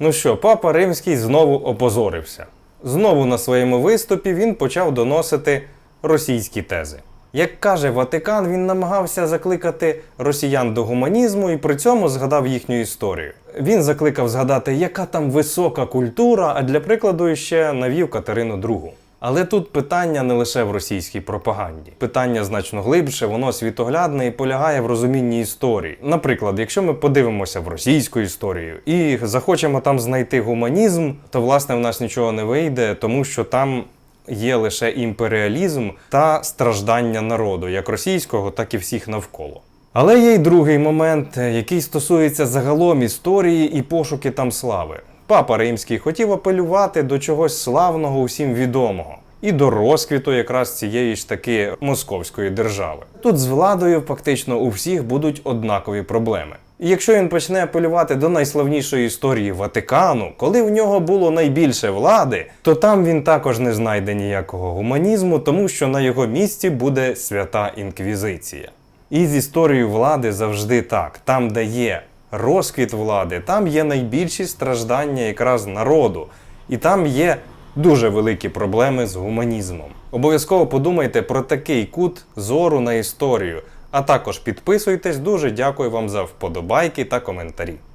Ну що, папа римський знову опозорився. Знову на своєму виступі він почав доносити російські тези. Як каже Ватикан, він намагався закликати росіян до гуманізму і при цьому згадав їхню історію. Він закликав згадати, яка там висока культура, а для прикладу ще навів Катерину II. Але тут питання не лише в російській пропаганді. Питання значно глибше, воно світоглядне і полягає в розумінні історії. Наприклад, якщо ми подивимося в російську історію і захочемо там знайти гуманізм, то власне в нас нічого не вийде, тому що там є лише імперіалізм та страждання народу, як російського, так і всіх навколо. Але є й другий момент, який стосується загалом історії і пошуки там слави. Папа Римський хотів апелювати до чогось славного усім відомого. І до розквіту якраз цієї ж таки московської держави. Тут з владою фактично у всіх будуть однакові проблеми. І якщо він почне апелювати до найславнішої історії Ватикану, коли в нього було найбільше влади, то там він також не знайде ніякого гуманізму, тому що на його місці буде свята інквізиція. І з історією влади завжди так. Там, де є розквіт влади, там є найбільші страждання якраз народу. І там є дуже великі проблеми з гуманізмом. Обов'язково подумайте про такий кут зору на історію. А також підписуйтесь. Дуже дякую вам за вподобайки та коментарі.